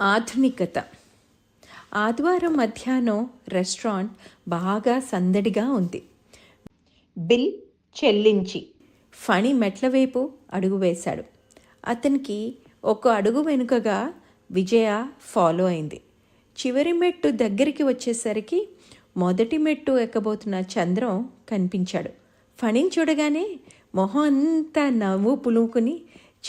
ఆధునికత. ఆదివారం మధ్యాహ్నం రెస్టారెంట్ బాగా సందడిగా ఉంది. బిల్ చెల్లించి. ఫణి మెట్ల వైపు అడుగు వేశాడు. అతనికి ఒక అడుగు వెనుకగా విజయ ఫాలో అయింది. చివరి మెట్టు దగ్గరికి వచ్చేసరికి మొదటి మెట్టు ఎక్కబోతున్న చంద్రం కనిపించాడు. ఫణిని చూడగానే మొహం అంతా నవ్వు పులుముకుని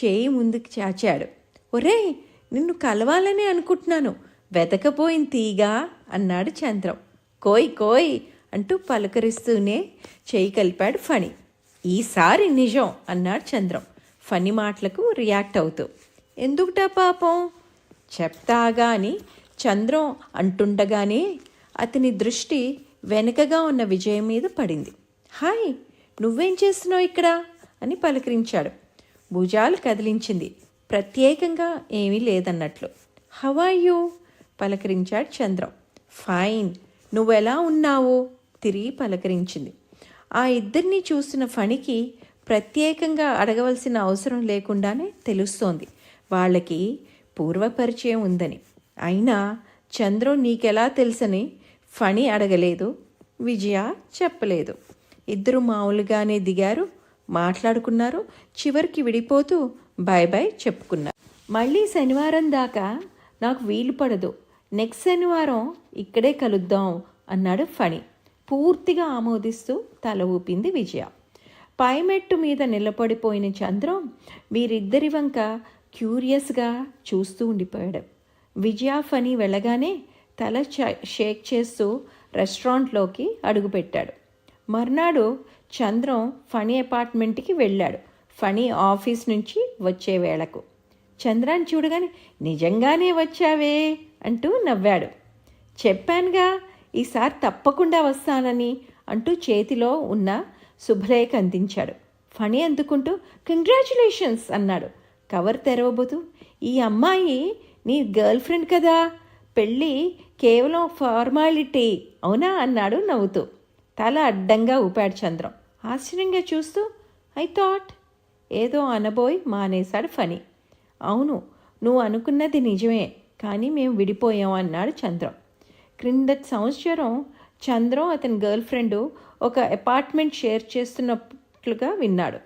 చేయి ముందుకు చాచాడు. ఒరేయ్ నిన్ను కలవాలని అనుకుంటున్నాను. వెతకపోయిన తీగా అన్నాడు చంద్రం. కోయ్ కోయ్ అంటూ పలకరిస్తూనే చేయి కలిపాడు ఫణి. ఈసారి నిజం అన్నాడు చంద్రం. ఫణి మాటలకు రియాక్ట్ అవుతూ. ఎందుకుటా పాపం? చెప్తాగా అని చంద్రం అంటుండగానే అతని దృష్టి వెనుకగా ఉన్న విజయం మీద పడింది. హాయ్ నువ్వేం చేస్తున్నావు ఇక్కడ? అని పలకరించాడు. భుజాలు కదిలించింది. ప్రత్యేకంగా ఏమీ లేదన్నట్లు. హవాయు పలకరించాడు చంద్రం. ఫైన్ నువ్వెలా ఉన్నావు? తిరిగి పలకరించింది. ఆ ఇద్దరిని చూసిన ఫణికి ప్రత్యేకంగా అడగవలసిన అవసరం లేకుండానే తెలుస్తోంది. వాళ్ళకి పూర్వపరిచయం ఉందని. అయినా చంద్రం నీకెలా తెలుసని ఫణి అడగలేదు. విజయ చెప్పలేదు. ఇద్దరు మామూలుగానే దిగారు మాట్లాడుకున్నారు చివరికి విడిపోతూ బాయ్ బాయ్ చెప్పుకున్నారు. మళ్ళీ శనివారం దాకా నాకు వీలు పడదు. నెక్స్ట్ శనివారం ఇక్కడే కలుద్దాం అన్నాడు ఫణి. పూర్తిగా ఆమోదిస్తూ తల ఊపింది విజయ. పైమెట్టు మీద నిలబడిపోయిన చంద్రం వీరిద్దరి వంక క్యూరియస్గా చూస్తూ ఉండిపోయాడు. విజయ ఫణి వెళ్ళగానే తల చ- షేక్ చేస్తూ రెస్టారెంట్లోకి అడుగుపెట్టాడు. మర్నాడు చంద్రం ఫణి అపార్ట్మెంట్కి వెళ్ళాడు. ఫణి ఆఫీస్ నుంచి వచ్చే వేళకు. చంద్రాన్ని చూడగానే నిజంగానే వచ్చావే అంటూ నవ్వాడు. చెప్పానుగా ఈసారి తప్పకుండా వస్తానని అంటూ చేతిలో ఉన్న శుభలేఖ అందించాడు. ఫణి అందుకుంటూ కంగ్రాచులేషన్స్ అన్నాడు. కవర్ తెరవబోతూ. ఈ అమ్మాయి నీ గర్ల్ ఫ్రెండ్ కదా. పెళ్ళి కేవలం ఫార్మాలిటీ అవునా అన్నాడు నవ్వుతూ. తల అడ్డంగా ఊపాడు చంద్రం. ఆశ్చర్యంగా చూస్తూ ఐ థాట్ ఏదో అనబోయి మానేశాడు ఫణి. అవును నువ్వు అనుకున్నది నిజమే కానీ మేము విడిపోయాం అన్నాడు చంద్రం. క్రిందటి సంవత్సరం చంద్రం అతని గర్ల్ ఫ్రెండ్ ఒక అపార్ట్మెంట్ షేర్ చేస్తున్నట్లుగా విన్నాడు.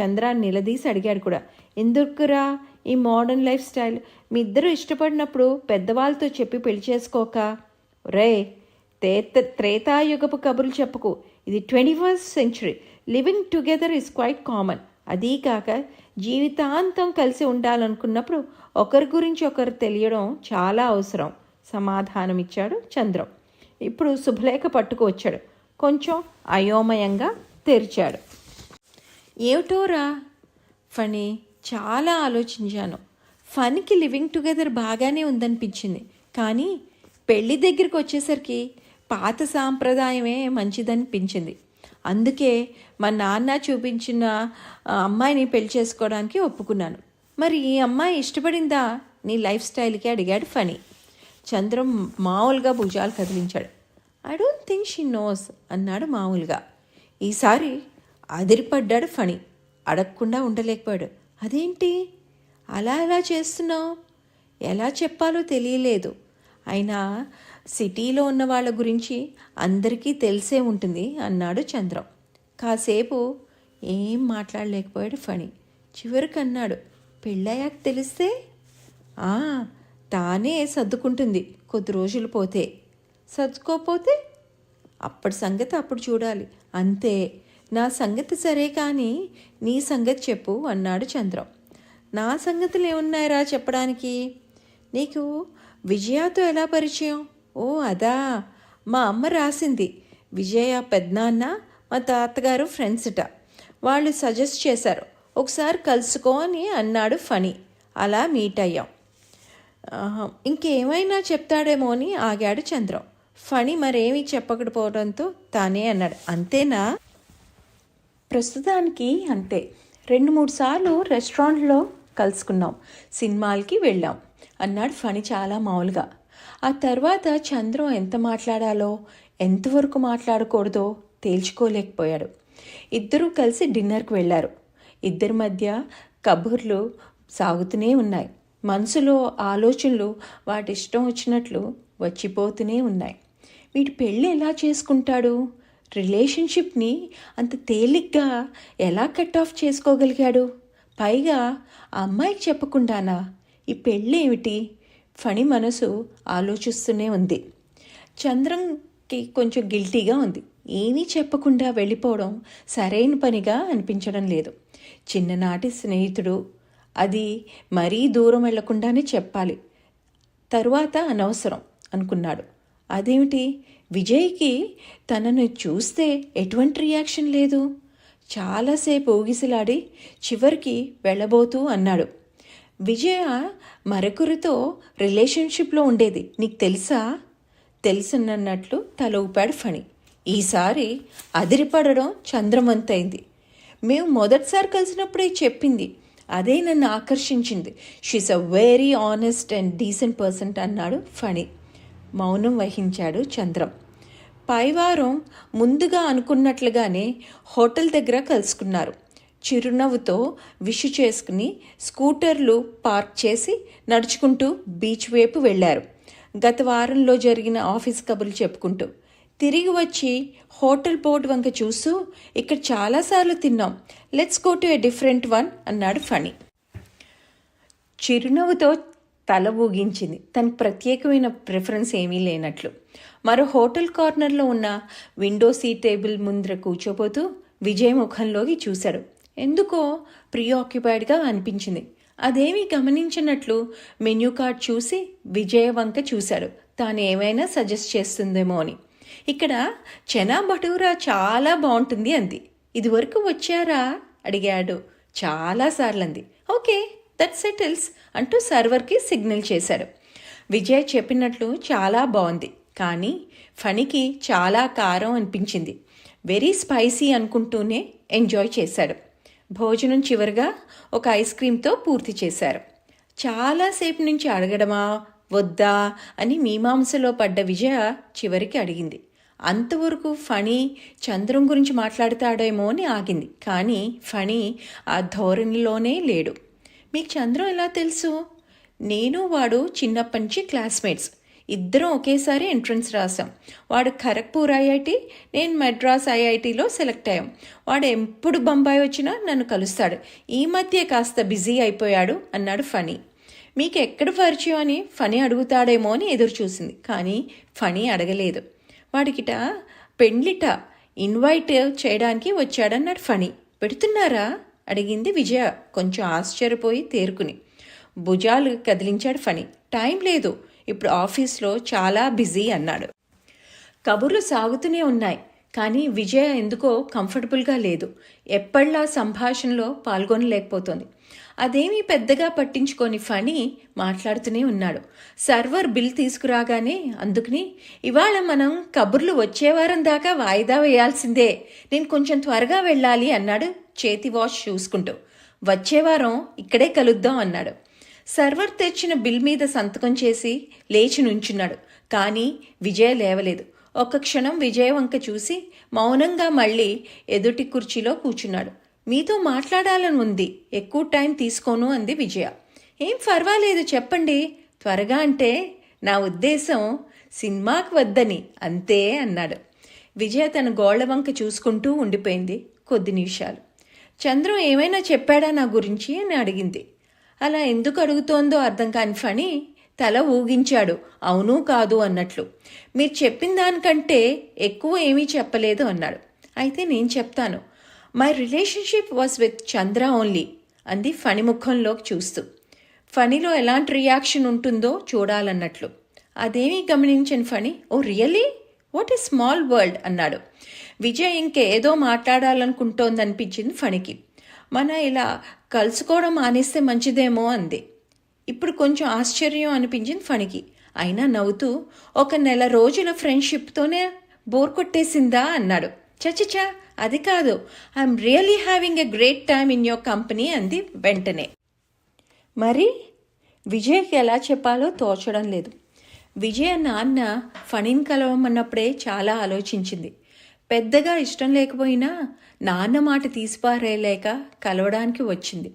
చంద్ర నిలదీసి అడిగాడు కూడా ఎందుకురా ఈ మోడర్న్ లైఫ్ స్టైల్? మీ ఇద్దరు ఇష్టపడినప్పుడు పెద్దవాళ్ళతో చెప్పి పెళ్ళి చేసుకోక? రే తేత త్రేతాయుగపు కబుర్లు చెప్పుకు. ఇది twenty first century. Living together is quite common. అదీ కాక జీవితాంతం కలిసి ఉండాలనుకున్నప్పుడు ఒకరి గురించి ఒకరు తెలియడం చాలా అవసరం. సమాధానం ఇచ్చాడు చంద్రం. ఇప్పుడు శుభలేఖ పట్టుకు వచ్చాడు. కొంచెం అయోమయంగా తెరిచాడు. ఏమిటోరా ఫణి చాలా ఆలోచించాను. ఫన్కి లివింగ్ టుగెదర్ బాగానే ఉందనిపించింది. కానీ పెళ్ళి దగ్గరికి వచ్చేసరికి పాత సాంప్రదాయమే మంచిదనిపించింది. అందుకే మా నాన్న చూపించిన అమ్మాయిని పెళ్ళి చేసుకోవడానికి ఒప్పుకున్నాను. మరి ఈ అమ్మాయి ఇష్టపడిందా? నీ లైఫ్ స్టైల్కి అడిగాడు ఫనీ చంద్రం మామూలుగా భుజాలు కదిలించాడు. I don't think she knows అన్నాడు మామూలుగా. ఈసారి అదిరిపడ్డాడు ఫణి. అడగకుండా ఉండలేకపోయాడు. అదేంటి? అలా ఎలా చేస్తున్నావు? ఎలా చెప్పాలో తెలియలేదు. అయినా సిటీలో ఉన్న వాళ్ళ గురించి అందరికీ తెలిసే ఉంటుంది అన్నాడు చంద్రం. కాసేపు ఏం మాట్లాడలేకపోయాడు ఫణి. చివరికి అన్నాడు పెళ్ళయ్యాక తెలిస్తే? "ఆ, తానే సర్దుకుంటుంది కొద్ది రోజులు పోతే. సర్దుకోపోతే? అప్పటి సంగతి అప్పుడు చూడాలి. అంతే నా సంగతి సరే కానీ నీ సంగతి చెప్పు అన్నాడు చంద్రం. నా సంగతులు ఏమున్నాయిరా చెప్పడానికి? నీకు విజయాతో ఎలా పరిచయం? ఓ అదా. మా అమ్మ రాసింది. విజయ పెద్దనాన్న మా తాతగారు ఫ్రెండ్స్ట. వాళ్ళు సజెస్ట్ చేశారు. ఒకసారి కలుసుకో అని అన్నాడు ఫణి. అలా మీట్ అయ్యాం. ఇంకేమైనా చెప్తాడేమో అని ఆగాడు చంద్రం. ఫణి మరేమీ చెప్పకపోవడంతో తానే అన్నాడు. అంతేనా? ప్రస్తుతానికి అంతే. రెండు మూడు సార్లు రెస్టారెంట్లో కలుసుకున్నాం. సినిమాలకి వెళ్ళాం. అన్నాడు ఫణి చాలా మామూలుగా. ఆ తర్వాత చంద్రం ఎంత మాట్లాడాలో ఎంతవరకు మాట్లాడకూడదో తేల్చుకోలేకపోయాడు. ఇద్దరూ కలిసి డిన్నర్కి వెళ్ళారు. ఇద్దరి మధ్య కబుర్లు సాగుతూనే ఉన్నాయి. మనసులో ఆలోచనలు వాటి ఇష్టం వచ్చినట్లు వచ్చిపోతూనే ఉన్నాయి. వీటి పెళ్ళి ఎలా చేసుకుంటాడు? రిలేషన్షిప్ని అంత తేలిగ్గా ఎలా కట్ ఆఫ్ చేసుకోగలిగాడు? పైగా ఆ అమ్మాయికి చెప్పకుండానా? ఈ పెళ్ళి ఏమిటి ఫణి మనసు ఆలోచిస్తూనే ఉంది. చంద్రంకి కొంచెం గిల్టీగా ఉంది. ఏమీ చెప్పకుండా వెళ్ళిపోవడం సరైన పనిగా అనిపించడం లేదు. చిన్ననాటి స్నేహితుడు అది మరీ దూరం వెళ్ళకుండానే చెప్పాలి. తరువాత అనవసరం అనుకున్నాడు. అదేమిటి? విజయ్కి తనను చూస్తే ఎటువంటి రియాక్షన్ లేదు? చాలాసేపు ఊగిసలాడి చివరికి వెళ్ళబోతూ అన్నాడు. విజయ మరొకరితో రిలేషన్షిప్లో ఉండేది. నీకు తెలుసా? తెలుసునన్నట్లు తల ఊపాడు ఫణి. ఈసారి అదిరిపడడం చంద్రమంతైంది. మేము మొదటిసారి కలిసినప్పుడే చెప్పింది. అదే నన్ను ఆకర్షించింది. She's a very honest and decent person అన్నాడు ఫణి. మౌనం వహించాడు చంద్రం. పైవారం ముందుగా అనుకున్నట్లుగానే హోటల్ దగ్గర కలుసుకున్నారు. చిరునవ్వుతో విషు చేసుకుని స్కూటర్లు పార్క్ చేసి నడుచుకుంటూ బీచ్ వైపు వెళ్ళారు. గత వారంలో జరిగిన ఆఫీస్ కబుర్లు చెప్పుకుంటూ తిరిగి వచ్చి హోటల్ బోర్డు వంక చూస్తూ ఇక్కడ చాలాసార్లు తిన్నాం. Let's go to a different one అన్నాడు ఫణి. చిరునవ్వుతో తల ఊగించింది. తనకు ప్రత్యేకమైన ప్రిఫరెన్స్ ఏమీ లేనట్లు. మరో హోటల్ కార్నర్లో ఉన్న విండో సీట్ టేబుల్ ముందర కూర్చోబోతూ విజయ్ ముఖంలోకి చూశాడు. ఎందుకో ప్రీఆక్యుపైడ్గా అనిపించింది. అదేమీ గమనించినట్లు మెన్యూ కార్డ్ చూసి విజయ వంక చూశాడు. తాను ఏమైనా సజెస్ట్ చేస్తుందేమో అని. ఇక్కడ చెనా భటూరా చాలా బాగుంటుంది అంది. ఇదివరకు వచ్చారా? అడిగాడు. చాలాసార్లు అంది ఓకే దట్ సెటిల్స్ అంటూ సర్వర్కి సిగ్నల్ చేశాడు. విజయ్ చెప్పినట్లు చాలా బాగుంది. కానీ ఫణికి చాలా కారం అనిపించింది. వెరీ స్పైసీ అనుకుంటూనే ఎంజాయ్ చేశాడు. భోజనం చివరిగా ఒక ఐస్ క్రీమ్తో పూర్తి చేశారు. చాలాసేపు నుంచి అడగడమా వద్దా అని మీమాంసలో పడ్డ విజయ చివరికి అడిగింది. అంతవరకు ఫణి చంద్రం గురించి మాట్లాడతాడేమో అని ఆగింది. కానీ ఫణి ఆ ధోరణిలోనే లేడు. మీకు చంద్రం ఎలా తెలుసు? నేను వాడు చిన్నప్పటి నుంచి క్లాస్మేట్స్. ఇద్దరం ఒకేసారి ఎంట్రన్స్ రాసాం వాడు ఖరగ్పూర్ ఐఐటి నేను మెడ్రాస్ ఐఐటిలో సెలెక్ట్ అయ్యాం. వాడు ఎప్పుడు బొంబాయి వచ్చినా నన్ను కలుస్తాడు. ఈ మధ్య కాస్త బిజీ అయిపోయాడు అన్నాడు ఫనీ మీకు ఎక్కడ పరిచయం అని ఫనీ అడుగుతాడేమో అని ఎదురు చూసింది కానీ ఫనీ అడగలేదు. వాడికిట పెండ్లిట ఇన్వైట్ చేయడానికి వచ్చాడన్నాడు ఫణి. పెడుతున్నారా అడిగింది విజయ కొంచెం ఆశ్చర్యపోయి తేరుకుని. భుజాలు కదిలించాడు ఫణి. టైం లేదు. ఇప్పుడు ఆఫీస్లో చాలా బిజీ అన్నాడు. కబుర్లు సాగుతూనే ఉన్నాయి కానీ విజయ ఎందుకో కంఫర్టబుల్గా లేదు. ఎప్పటిలా సంభాషణలో పాల్గొనలేకపోతుంది. అదేమీ పెద్దగా పట్టించుకొని ఫణి మాట్లాడుతూనే ఉన్నాడు. సర్వర్ బిల్ తీసుకురాగానే అందుకని ఇవాళ మనం కబుర్లు వచ్చేవారం దాకా వాయిదా వేయాల్సిందే. నేను కొంచెం త్వరగా వెళ్ళాలి అన్నాడు చేతి వాష్ చూసుకుంటూ. వచ్చేవారం ఇక్కడే కలుద్దాం అన్నాడు. సర్వర్ తెచ్చిన బిల్ మీద సంతకం చేసి లేచి నుంచున్నాడు. కానీ విజయ లేవలేదు. ఒక్క క్షణం విజయ వంక చూసి మౌనంగా మళ్ళీ ఎదుటి కుర్చీలో కూర్చున్నాడు. మీతో మాట్లాడాలని ఉంది. ఎక్కువ టైం తీసుకోను అంది విజయ. ఏం పర్వాలేదు చెప్పండి. త్వరగా అంటే నా ఉద్దేశం సినిమాకి వద్దని. అంతే అన్నాడు. విజయ తన గోళ్ళ వంక చూసుకుంటూ ఉండిపోయింది కొద్ది నిమిషాలు. చంద్రం ఏమైనా చెప్పాడా నా గురించి? అని అడిగింది. అలా ఎందుకు అడుగుతోందో అర్థం కాని ఫణి తల ఊగించాడు. అవును కాదు అన్నట్లు. మీరు చెప్పిన దానికంటే ఎక్కువ ఏమీ చెప్పలేదు అన్నాడు. అయితే నేను చెప్తాను. My relationship was with Chandra only అంది ఫణి ముఖంలోకి చూస్తూ. ఫణిలో ఎలాంటి రియాక్షన్ ఉంటుందో చూడాలన్నట్లు. అదేమీ గమనించని Phani oh really what a small world అన్నాడు. విజయ్ ఇంకేదో మాట్లాడాలనుకుంటోందనిపించింది ఫణికి. మన ఇలా కలుసుకోవడం మానేస్తే మంచిదేమో అంది. ఇప్పుడు కొంచెం ఆశ్చర్యం అనిపించింది ఫణికి. అయినా నవ్వుతూ ఒక నెల రోజుల ఫ్రెండ్షిప్తోనే బోర్ కొట్టేసిందా అన్నాడు. చచ్చచా అది కాదు. I'm really having a great time in your company అంది వెంటనే. మరి? విజయ్కి ఎలా చెప్పాలో తోచడం లేదు. విజయ నాన్న ఫణిని కలవమన్నప్పుడే చాలా ఆలోచించింది. పెద్దగా ఇష్టం లేకపోయినా నాన్న మాట తీసిపారేయలేక కలవడానికి వచ్చింది.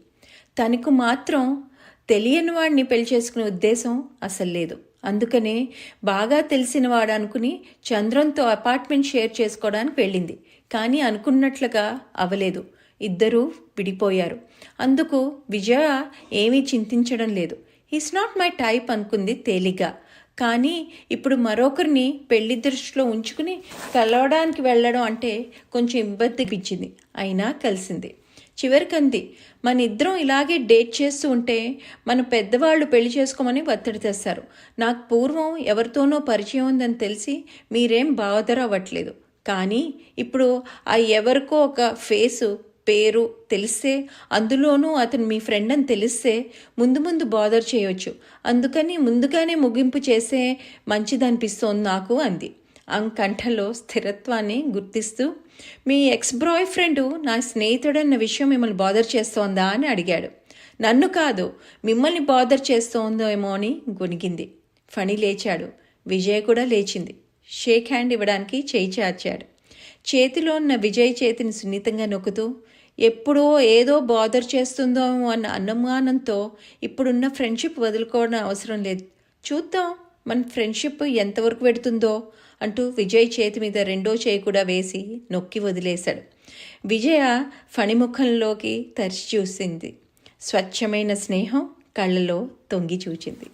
తనకు మాత్రం తెలియని వాడిని పెళ్ళి చేసుకునే ఉద్దేశం అసలు లేదు. అందుకనే బాగా తెలిసిన వాడు అనుకుని చంద్రంతో అపార్ట్మెంట్ షేర్ చేసుకోవడానికి వెళ్ళింది. కానీ అనుకున్నట్లుగా అవలేదు. ఇద్దరూ విడిపోయారు. అందుకు విజయ ఏమీ చింతించడం లేదు. ఈస్ నాట్ మై టైప్ అనుకుంది తేలిగ్గా. కానీ ఇప్పుడు మరొకరిని పెళ్ళి దృష్టిలో ఉంచుకుని కలవడానికి వెళ్ళడం అంటే కొంచెం ఇబ్బంది ఇచ్చింది అయినా కలిసింది. చివరికంది మన ఇద్దరం ఇలాగే డేట్ చేస్తూ ఉంటే మన పెద్దవాళ్ళు పెళ్ళి చేసుకోమని ఒత్తిడి తెస్తారు. నాకు పూర్వం ఎవరితోనో పరిచయం ఉందని తెలిసి మీరేం బాధర అవ్వట్లేదు. కానీ ఇప్పుడు ఆ ఎవరికో ఒక ఫేసు పేరు తెలిస్తే అందులోనూ అతను మీ ఫ్రెండ్ అని తెలిస్తే ముందు ముందు బాదర్ చేయొచ్చు. అందుకని ముందుగానే ముగింపు చేసే మంచిదనిపిస్తోంది నాకు అంది. అంకంఠలో కంఠంలో స్థిరత్వాన్ని గుర్తిస్తూ మీ ఎక్స్ బాయ్ ఫ్రెండ్ నా స్నేహితుడన్న విషయం మిమ్మల్ని బాదర్ చేస్తోందా అని అడిగాడు. నన్ను కాదు మిమ్మల్ని బాదర్ చేస్తోందో ఏమో అని గొనిగింది ఫణి లేచాడు. విజయ్ కూడా లేచింది. షేక్ హ్యాండ్ ఇవ్వడానికి చేయి చాచాడు. చేతిలో ఉన్న విజయ్ చేతిని సున్నితంగా నొక్కుతూ ఎప్పుడో ఏదో బాదర్ చేస్తుందో అన్న అనుమానంతో ఇప్పుడున్న ఫ్రెండ్షిప్ వదులుకోవడం అవసరం లేదు. చూద్దాం మన ఫ్రెండ్షిప్ ఎంతవరకు పెడుతుందో అంటూ విజయ్ చేతి మీద రెండో చేయి కూడా వేసి నొక్కి వదిలేశాడు. విజయ ఫణిముఖంలోకి తరిచి చూసింది. స్వచ్ఛమైన స్నేహం కళ్ళలో తొంగి చూచింది.